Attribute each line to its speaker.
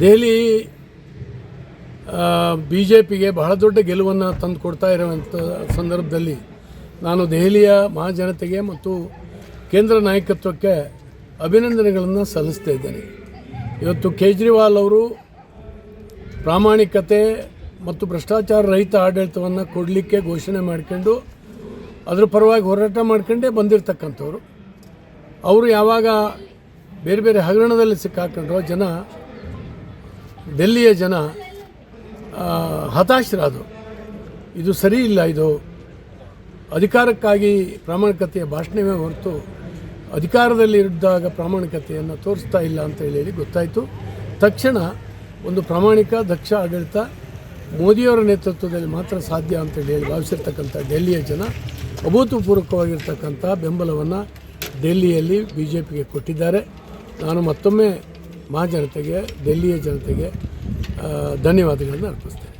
Speaker 1: Delhi B J ಪಿಗೆ ಬಹಳ ದೊಡ್ಡ ಗೆಲುವನ್ನು ತಂದು ಕೊಡ್ತಾ ಇರುವಂಥ ಸಂದರ್ಭದಲ್ಲಿ ನಾನು ದೆಹಲಿಯ ಮಹಾಜನತೆಗೆ ಮತ್ತು ಕೇಂದ್ರ ನಾಯಕತ್ವಕ್ಕೆ ಅಭಿನಂದನೆಗಳನ್ನು ಸಲ್ಲಿಸ್ತಾ ಇದ್ದೇನೆ. ಇವತ್ತು ಕೇಜ್ರಿವಾಲ್ ಅವರು ಪ್ರಾಮಾಣಿಕತೆ ಮತ್ತು ಭ್ರಷ್ಟಾಚಾರ ರಹಿತ ಆಡಳಿತವನ್ನು ಕೊಡಲಿಕ್ಕೆ ಘೋಷಣೆ ಮಾಡ್ಕೊಂಡು ಅದರ ಪರವಾಗಿ ಹೋರಾಟ ಮಾಡ್ಕೊಂಡೇ ಬಂದಿರತಕ್ಕಂಥವ್ರು. ಅವರು ಯಾವಾಗ ಬೇರೆ ಬೇರೆ ಹಗರಣದಲ್ಲಿ ಸಿಕ್ಕಾಕೊಂಡ್ರೋ ಜನ ಡೆಲ್ಲಿಯ ಜನ ಹತಾಶರಾದರು. ಇದು ಸರಿ ಇಲ್ಲ, ಇದು ಅಧಿಕಾರಕ್ಕಾಗಿ ಪ್ರಾಮಾಣಿಕತೆಯ ಭಾಷಣವೇ ಹೊರತು ಅಧಿಕಾರದಲ್ಲಿ ಇದ್ದಾಗ ಪ್ರಾಮಾಣಿಕತೆಯನ್ನು ತೋರಿಸ್ತಾ ಇಲ್ಲ ಅಂತ ಹೇಳಿ ಗೊತ್ತಾಯಿತು. ತಕ್ಷಣ ಒಂದು ಪ್ರಾಮಾಣಿಕ, ದಕ್ಷ ಆಡಳಿತ ಮೋದಿಯವರ ನೇತೃತ್ವದಲ್ಲಿ ಮಾತ್ರ ಸಾಧ್ಯ ಅಂತ ಹೇಳಿ ಭಾವಿಸಿರ್ತಕ್ಕಂಥ ಡೆಲ್ಲಿಯ ಜನ ಅಭೂತಪೂರ್ವಕವಾಗಿರ್ತಕ್ಕಂಥ ಬೆಂಬಲವನ್ನು ಡೆಲ್ಲಿಯಲ್ಲಿ ಬಿ ಜೆ ಪಿಗೆ ಕೊಟ್ಟಿದ್ದಾರೆ. ನಾನು ಮತ್ತೊಮ್ಮೆ ಮಹಾಜನತೆಗೆ ಡೆಲ್ಲಿಯ ಜನತೆಗೆ ಧನ್ಯವಾದಗಳನ್ನು ಅರ್ಪಿಸ್ತೇನೆ.